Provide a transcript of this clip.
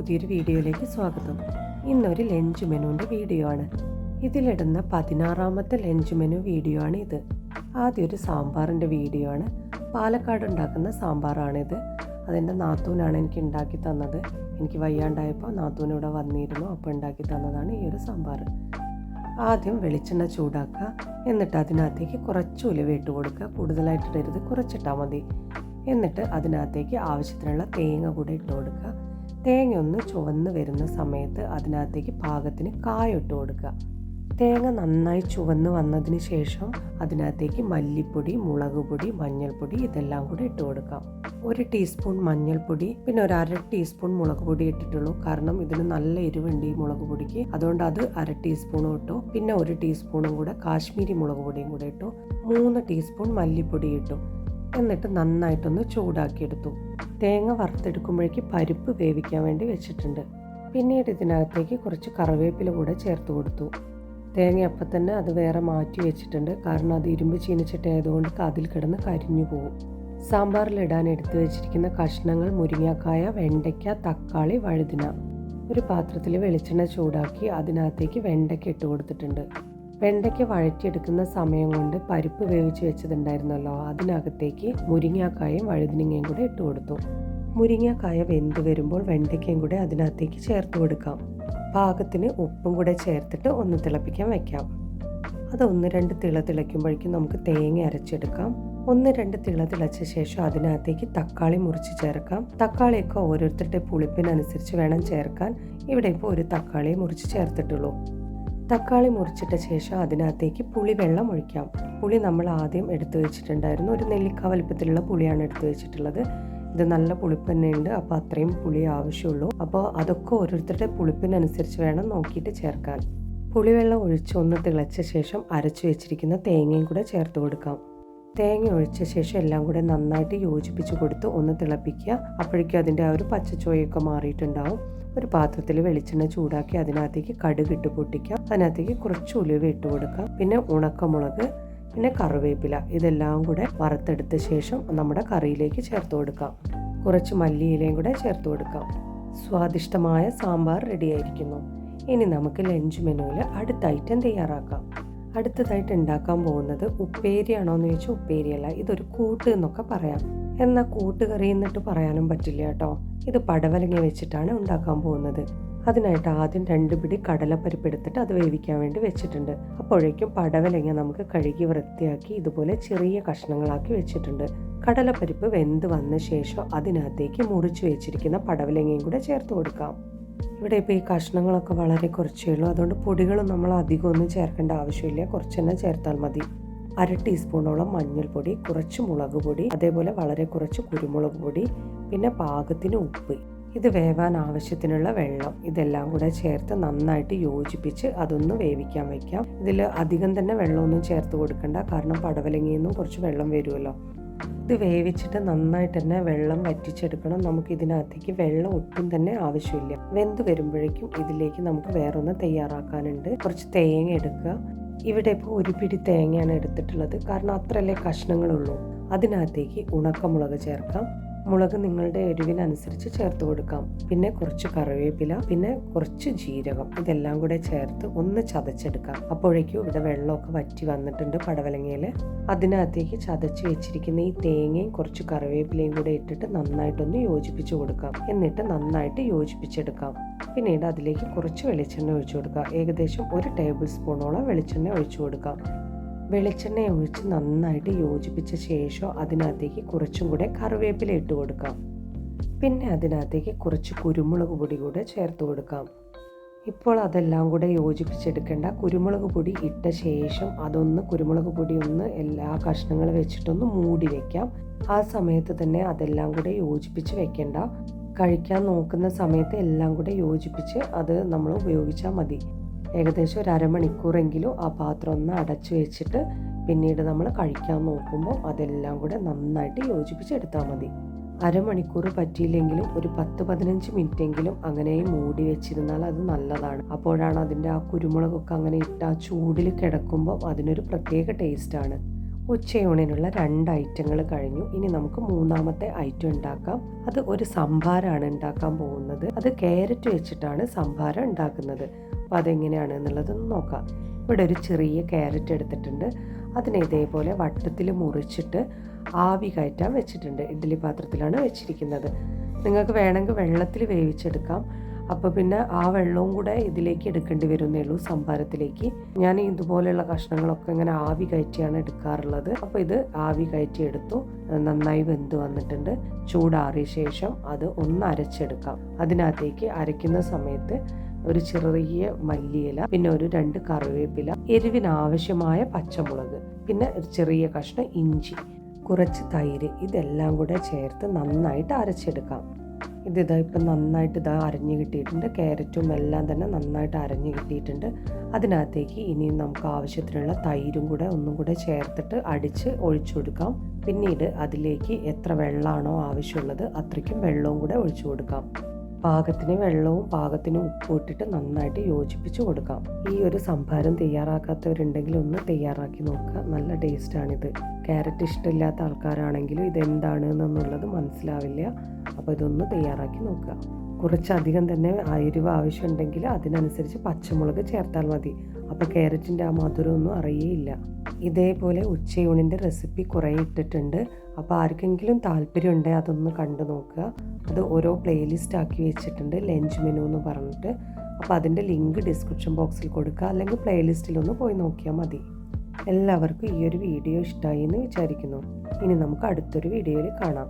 പുതിയൊരു വീഡിയോയിലേക്ക് സ്വാഗതം. ഇന്നൊരു ലഞ്ച് മെനുവിന്റെ വീഡിയോ ആണ്. ഇതിലിടുന്ന പതിനാറാമത്തെ ലഞ്ച് മെനു വീഡിയോ ആണ് ഇത്. ആദ്യം ഒരു സാമ്പാറിന്റെ വീഡിയോ ആണ്. പാലക്കാട് ഉണ്ടാക്കുന്ന സാമ്പാറാണിത്. അതെന്റെ നാത്തൂനാണ് എനിക്ക് ഉണ്ടാക്കി തന്നത്. എനിക്ക് വയ്യാണ്ടായപ്പോൾ നാത്തൂൻ ഇവിടെ വന്നിരുന്നു അപ്പോൾ ഉണ്ടാക്കി തന്നതാണ് ഈ ഒരു സാമ്പാർ ആദ്യം വെളിച്ചെണ്ണ ചൂടാക്കുക. എന്നിട്ട് അതിനകത്തേക്ക് കുറച്ച് ഉലുവ ഇട്ട് കൊടുക്കുക. കൂടുതലായിട്ട് ഇടരുത് കുറച്ചിട്ടാൽ മതി. എന്നിട്ട് അതിനകത്തേക്ക് ആവശ്യത്തിനുള്ള തേങ്ങ കൂടെ ഇട്ട് കൊടുക്കുക. തേങ്ങ ഒന്ന് ചുവന്ന് വരുന്ന സമയത്ത് അതിനകത്തേക്ക് പാകത്തിന് കായൊട്ട് കൊടുക്കുക. തേങ്ങ നന്നായി ചുവന്ന് വന്നതിന് ശേഷം അതിനകത്തേക്ക് മല്ലിപ്പൊടി മുളക് പൊടി മഞ്ഞൾപ്പൊടി ഇതെല്ലാം കൂടി ഇട്ട് കൊടുക്കാം ഒരു ടീസ്പൂൺ മഞ്ഞൾപ്പൊടി പിന്നെ ഒരു അര ടീസ്പൂൺ മുളക് പൊടി ഇട്ടിട്ടുള്ളൂ. കാരണം ഇതിന് നല്ല എരിവുണ്ട് ഈ മുളക് പൊടിക്ക് അതുകൊണ്ട് അത് അര ടീസ്പൂണും ഇട്ടു. പിന്നെ ഒരു ടീസ്പൂണും കൂടെ കാശ്മീരി മുളക് പൊടിയും കൂടെ ഇട്ടു. മൂന്ന് ടീസ്പൂൺ മല്ലിപ്പൊടി ഇട്ടു. എന്നിട്ട് നന്നായിട്ടൊന്ന് ചൂടാക്കിയെടുത്തു. തേങ്ങ വറുത്തെടുക്കുമ്പോഴേക്ക് പരിപ്പ് വേവിക്കാൻ വേണ്ടി വെച്ചിട്ടുണ്ട്. പിന്നീട് ഇതിനകത്തേക്ക് കുറച്ച് കറിവേപ്പില കൂടെ ചേർത്ത് കൊടുത്തു. തേങ്ങ അപ്പം തന്നെ അത് വേറെ മാറ്റി വെച്ചിട്ടുണ്ട്. കാരണം അത് ഇരുമ്പ് ചീനിച്ചിട്ടായതുകൊണ്ട് അതിൽ കിടന്ന് കരിഞ്ഞു പോകും സാമ്പാറിലിടാൻ എടുത്തു വെച്ചിരിക്കുന്ന കഷ്ണങ്ങൾ മുരിങ്ങക്കായ വെണ്ടയ്ക്ക തക്കാളി വഴുതിന. ഒരു പാത്രത്തിൽ വെളിച്ചെണ്ണ ചൂടാക്കി അതിനകത്തേക്ക് വെണ്ടയ്ക്ക ഇട്ട് കൊടുത്തിട്ടുണ്ട്. വെണ്ടയ്ക്ക വഴറ്റിയെടുക്കുന്ന സമയം കൊണ്ട് പരിപ്പ് വേവിച്ച് വെച്ചിട്ടുണ്ടായിരുന്നല്ലോ അതിനകത്തേക്ക് മുരിങ്ങാക്കായും വഴുതിനങ്ങയും കൂടെ ഇട്ട് കൊടുത്തു. മുരിങ്ങാക്കായ വെന്ത് വരുമ്പോൾ വെണ്ടയ്ക്കയും കൂടെ അതിനകത്തേക്ക് ചേർത്ത് കൊടുക്കാം. പാകത്തിന് ഉപ്പും കൂടെ ചേർത്തിട്ട് ഒന്ന് തിളപ്പിക്കാൻ വെക്കാം. അത് ഒന്ന് രണ്ട് തിള തിളയ്ക്കുമ്പോഴേക്കും നമുക്ക് തേങ്ങ അരച്ചെടുക്കാം. ഒന്ന് രണ്ട് തിള തിളച്ച ശേഷം അതിനകത്തേക്ക് തക്കാളി മുറിച്ച് ചേർക്കാം. തക്കാളിയൊക്കെ ഓരോരുത്തരുടെ പുളിപ്പിനനുസരിച്ച് വേണം ചേർക്കാൻ. ഇവിടെ ഇപ്പോൾ ഒരു തക്കാളി മുറിച്ച് ചേർത്തിട്ടുള്ളൂ. തക്കാളി മുറിച്ചിട്ട ശേഷം അതിനകത്തേക്ക് പുളി വെള്ളം ഒഴിക്കാം. പുളി നമ്മൾ ആദ്യം എടുത്തു വെച്ചിട്ടുണ്ടായിരുന്നു. ഒരു നെല്ലിക്ക വലിപ്പത്തിലുള്ള പുളിയാണ് എടുത്തു വെച്ചിട്ടുള്ളത്. ഇത് നല്ല പുളിപ്പ് അപ്പോൾ അത്രയും പുളി ആവശ്യമുള്ളൂ. അപ്പോൾ അതൊക്കെ ഓരോരുത്തരുടെ പുളിപ്പിനനുസരിച്ച് വേണം നോക്കിയിട്ട് ചേർക്കാൻ. പുളിവെള്ളം ഒഴിച്ച് ഒന്ന് തിളച്ച ശേഷം അരച്ചു വെച്ചിരിക്കുന്ന തേങ്ങയും കൂടെ ചേർത്ത് കൊടുക്കാം. തേങ്ങ ഒഴിച്ച ശേഷം എല്ലാം കൂടെ നന്നായിട്ട് യോജിപ്പിച്ച് കൊടുത്ത് ഒന്ന് തിളപ്പിക്കുക. അപ്പോഴേക്കും അതിന്റെ ആ ഒരു പച്ചച്ചോയൊക്കെ മാറിയിട്ടുണ്ടാവും. ഒരു പാത്രത്തിൽ വെളിച്ചെണ്ണ ചൂടാക്കി അതിനകത്തേക്ക് കടുക് ഇട്ട് പൊട്ടിക്കാം. അതിനകത്തേക്ക് കുറച്ച് ഉലുവ ഇട്ട് കൊടുക്കാം. പിന്നെ ഉണക്കമുളക് പിന്നെ കറിവേപ്പില ഇതെല്ലാം കൂടെ വറുത്തെടുത്ത ശേഷം നമ്മുടെ കറിയിലേക്ക് ചേർത്ത് കൊടുക്കാം. കുറച്ച് മല്ലിയിലയും കൂടെ ചേർത്ത് കൊടുക്കാം. സ്വാദിഷ്ടമായ സാമ്പാർ റെഡിയായിരിക്കുന്നു ഇനി നമുക്ക് ലഞ്ച് മെനുവിൽ അടുത്ത ഐറ്റം തയ്യാറാക്കാം. അടുത്തതായിട്ട് ഉണ്ടാക്കാൻ പോകുന്നത് ഉപ്പേരിയാണോ എന്ന് ചോദിച്ചാൽ ഉപ്പേരിയല്ല. ഇതൊരു കൂട്ട് എന്നൊക്കെ പറയാം. എന്നാൽ കൂട്ടുകറി എന്നിട്ട് പറയാനും പറ്റില്ല കേട്ടോ. ഇത് പടവലങ്ങ വെച്ചിട്ടാണ് ഉണ്ടാക്കാൻ പോകുന്നത്. അതിനായിട്ട് ആദ്യം രണ്ട് പിടി കടലപ്പരിപ്പ് എടുത്തിട്ട് അത് വേവിക്കാൻ വേണ്ടി വെച്ചിട്ടുണ്ട്. അപ്പോഴേക്കും പടവലങ്ങ നമുക്ക് കഴുകി വൃത്തിയാക്കി ഇതുപോലെ ചെറിയ കഷ്ണങ്ങളാക്കി വെച്ചിട്ടുണ്ട്. കടലപ്പരിപ്പ് വെന്ത് വന്ന ശേഷം അതിനകത്തേക്ക് മുറിച്ച് വെച്ചിരിക്കുന്ന പടവലങ്ങയും കൂടെ ചേർത്ത് കൊടുക്കാം. ഇവിടെ ഇപ്പോൾ ഈ കഷ്ണങ്ങളൊക്കെ വളരെ കുറച്ചേ ഉള്ളൂ. അതുകൊണ്ട് പൊടികളും നമ്മൾ അധികമൊന്നും ചേർക്കേണ്ട ആവശ്യമില്ല. കുറച്ച് തന്നെ ചേർത്താൽ മതി. അര ടീസ്പൂണോളം മഞ്ഞൾപ്പൊടി കുറച്ച് മുളക് പൊടി അതേപോലെ വളരെ കുറച്ച് കുരുമുളക് പൊടി പിന്നെ പാകത്തിന് ഉപ്പ്. ഇത് വേവാൻ ആവശ്യത്തിനുള്ള വെള്ളം. ഇതെല്ലാം കൂടെ ചേർത്ത് നന്നായിട്ട് യോജിപ്പിച്ച് അതൊന്ന് വേവിക്കാൻ വയ്ക്കാം ഇതിൽ അധികം തന്നെ വെള്ളമൊന്നും ചേർത്ത് കൊടുക്കണ്ട. കാരണം പടവലങ്ങിയിൽ നിന്നും കുറച്ച് വെള്ളം വരുമല്ലോ. ഇത് വേവിച്ചിട്ട് നന്നായിട്ട് തന്നെ വെള്ളം വറ്റിച്ചെടുക്കണം. നമുക്ക് ഇതിനകത്തേക്ക് വെള്ളം ഒട്ടും തന്നെ ആവശ്യമില്ല. വെന്ത് വരുമ്പോഴേക്കും ഇതിലേക്ക് നമുക്ക് വേറൊന്ന് തയ്യാറാക്കാനുണ്ട്. കുറച്ച് തേങ്ങ എടുക്കുക. ഇവിടെ ഇപ്പോൾ ഒരു പിടി തേങ്ങയാണ് എടുത്തിട്ടുള്ളത്. കാരണം അത്രയല്ലേ കഷ്ണങ്ങളുള്ളൂ. അതിനകത്തേക്ക് ഉണക്കമുളക് ചേർക്കാം. മുളക് നിങ്ങളുടെ എരിവിനനുസരിച്ച് ചേർത്ത് കൊടുക്കാം. പിന്നെ കുറച്ച് കറിവേപ്പില പിന്നെ കുറച്ച് ജീരകം. ഇതെല്ലാം കൂടെ ചേർത്ത് ഒന്ന് ചതച്ചെടുക്കാം. അപ്പോഴേക്കും ഇവിടെ വെള്ളമൊക്കെ വറ്റി വന്നിട്ടുണ്ട് പടവലങ്ങയിൽ അതിനകത്തേക്ക് ചതച്ച് വെച്ചിരിക്കുന്ന ഈ തേങ്ങയും കുറച്ച് കറിവേപ്പിലയും കൂടെ ഇട്ടിട്ട് നന്നായിട്ടൊന്ന് യോജിപ്പിച്ച് കൊടുക്കാം. എന്നിട്ട് നന്നായിട്ട് യോജിപ്പിച്ചെടുക്കാം. പിന്നീട് അതിലേക്ക് കുറച്ച് വെളിച്ചെണ്ണ ഒഴിച്ചു കൊടുക്കുക ഏകദേശം ഒരു ടേബിൾ സ്പൂണോളം വെളിച്ചെണ്ണ ഒഴിച്ചു കൊടുക്കാം. വെളിച്ചെണ്ണ ഒഴിച്ച് നന്നായിട്ട് യോജിപ്പിച്ച ശേഷം അതിനകത്തേക്ക് കുറച്ചും കൂടെ കറിവേപ്പില ഇട്ട് കൊടുക്കാം. പിന്നെ അതിനകത്തേക്ക് കുറച്ച് കുരുമുളക് പൊടി കൂടെ ചേർത്ത് കൊടുക്കാം. ഇപ്പോൾ അതെല്ലാം കൂടെ യോജിപ്പിച്ചെടുക്കേണ്ട കുരുമുളക് പൊടി ഇട്ട ശേഷം അതൊന്ന് കുരുമുളക് പൊടി ഒന്ന് എല്ലാ കഷ്ണങ്ങൾ വെച്ചിട്ടൊന്ന് മൂടി വെക്കാം. ആ സമയത്ത് തന്നെ അതെല്ലാം കൂടെ യോജിപ്പിച്ച് വെക്കേണ്ട. കഴിക്കാൻ നോക്കുന്ന സമയത്ത് എല്ലാം കൂടെ യോജിപ്പിച്ച് അത് നമ്മൾ ഉപയോഗിച്ചാൽ മതി. ഏകദേശം ഒരു അരമണിക്കൂറെങ്കിലും ആ പാത്രം ഒന്ന് അടച്ചു വെച്ചിട്ട് പിന്നീട് നമ്മൾ കഴിക്കാൻ നോക്കുമ്പോൾ അതെല്ലാം കൂടെ നന്നായിട്ട് യോജിപ്പിച്ചെടുത്താൽ മതി. അരമണിക്കൂർ പറ്റിയില്ലെങ്കിലും ഒരു പത്ത് പതിനഞ്ച് മിനിറ്റെങ്കിലും അങ്ങനെ മൂടി വെച്ചിരുന്നാൽ അത് നല്ലതാണ്. അപ്പോഴാണ് അതിന്റെ ആ കുരുമുളകൊക്കെ അങ്ങനെ ഇട്ട് ആ ചൂടിൽ കിടക്കുമ്പോൾ അതിനൊരു പ്രത്യേക ടേസ്റ്റാണ്. ഉച്ചയൂണിനുള്ള രണ്ട് ഐറ്റങ്ങൾ കഴിഞ്ഞു. ഇനി നമുക്ക് മൂന്നാമത്തെ ഐറ്റം ഉണ്ടാക്കാം. അത് ഒരു സംഭാരാണ് ഉണ്ടാക്കാൻ പോകുന്നത്. അത് ക്യാരറ്റ് വെച്ചിട്ടാണ് സംഭാരം ഉണ്ടാക്കുന്നത്. അപ്പോൾ അതെങ്ങനെയാണ് എന്നുള്ളത് നോക്കാം. ഇവിടെ ഒരു ചെറിയ ക്യാരറ്റ് എടുത്തിട്ടുണ്ട്. അതിനെ ഇതേപോലെ വട്ടത്തിൽ മുറിച്ചിട്ട് ആവി കയറ്റാൻ വെച്ചിട്ടുണ്ട്. ഇഡ്ഡലി പാത്രത്തിലാണ് വെച്ചിരിക്കുന്നത്. നിങ്ങൾക്ക് വേണമെങ്കിൽ വെള്ളത്തിൽ വേവിച്ചെടുക്കാം. അപ്പോൾ പിന്നെ ആ വെള്ളവും കൂടെ ഇതിലേക്ക് എടുക്കേണ്ടി വരുന്നേ ഉള്ളൂ സംഭാരത്തിലേക്ക്. ഞാൻ ഇതുപോലെയുള്ള കഷ്ണങ്ങളൊക്കെ ഇങ്ങനെ ആവി കയറ്റിയാണ് എടുക്കാറുള്ളത്. അപ്പോൾ ഇത് ആവി കയറ്റി എടുത്തു. നന്നായി വെന്ത് വന്നിട്ടുണ്ട്. ചൂടാറിയ ശേഷം അത് ഒന്ന് അരച്ചെടുക്കാം. അതിനകത്തേക്ക് അരയ്ക്കുന്ന സമയത്ത് ഒരു ചെറിയ മല്ലിയില പിന്നെ ഒരു രണ്ട് കറിവേപ്പില എരിവിനാവശ്യമായ പച്ചമുളക് പിന്നെ ഒരു ചെറിയ കഷ്ണം ഇഞ്ചി കുറച്ച് തൈര് ഇതെല്ലാം കൂടെ ചേർത്ത് നന്നായിട്ട് അരച്ചെടുക്കാം. ഇത് ഇതാ ഇപ്പം നന്നായിട്ട് ഇതാ അരഞ്ഞു കിട്ടിയിട്ടുണ്ട്. ക്യാരറ്റും എല്ലാം തന്നെ നന്നായിട്ട് അരഞ്ഞു കിട്ടിയിട്ടുണ്ട്. അതിനകത്തേക്ക് ഇനിയും നമുക്ക് ആവശ്യത്തിനുള്ള തൈരും കൂടെ ഒന്നും കൂടെ ചേർത്തിട്ട് അടിച്ച് ഒഴിച്ചു കൊടുക്കാം. പിന്നീട് അതിലേക്ക് എത്ര വെള്ളമാണോ ആവശ്യമുള്ളത് അത്രയ്ക്കും വെള്ളവും കൂടെ ഒഴിച്ചു കൊടുക്കാം. പാകത്തിന് വെള്ളവും പാകത്തിന് ഉപ്പും ഇട്ടിട്ട് നന്നായിട്ട് യോജിപ്പിച്ച് കൊടുക്കാം. ഈ ഒരു സംഭാരം തയ്യാറാക്കാത്തവരുണ്ടെങ്കിൽ ഒന്ന് തയ്യാറാക്കി നോക്കുക. നല്ല ടേസ്റ്റാണിത് ക്യാരറ്റ് ഇഷ്ടമില്ലാത്ത ആൾക്കാരാണെങ്കിലും ഇതെന്താണ് എന്നുള്ളത് മനസ്സിലാവില്ല. അപ്പോൾ ഇതൊന്ന് തയ്യാറാക്കി നോക്കുക. കുറച്ചധികം തന്നെ എരിവ് ആവശ്യമുണ്ടെങ്കിൽ അതിനനുസരിച്ച് പച്ചമുളക് ചേർത്താൽ മതി. അപ്പോൾ ക്യാരറ്റിന്റെ ആ മധുരമൊന്നും അറിയേയില്ല. ഇതേപോലെ ഉച്ചയൂണിന്റെ റെസിപ്പി കുറേ ഇട്ടിട്ടുണ്ട്. അപ്പോൾ ആർക്കെങ്കിലും താല്പര്യമുണ്ടെങ്കിൽ അതൊന്ന് കണ്ടു നോക്കുക. അത് ഓരോ പ്ലേലിസ്റ്റ് ആക്കി വെച്ചിട്ടുണ്ട് ലഞ്ച് മെനു എന്ന് പറഞ്ഞിട്ട്. അപ്പോൾ അതിന്റെ ലിങ്ക് ഡിസ്ക്രിപ്ഷൻ ബോക്സിൽ കൊടുക്കുക. അല്ലെങ്കിൽ പ്ലേലിസ്റ്റിലൊന്ന് പോയി നോക്കിയാൽ മതി. എല്ലാവർക്കും ഈ ഒരു വീഡിയോ ഇഷ്ടമായി എന്ന് വിചാരിക്കുന്നു. ഇനി നമുക്ക് അടുത്തൊരു വീഡിയോയിൽ കാണാം.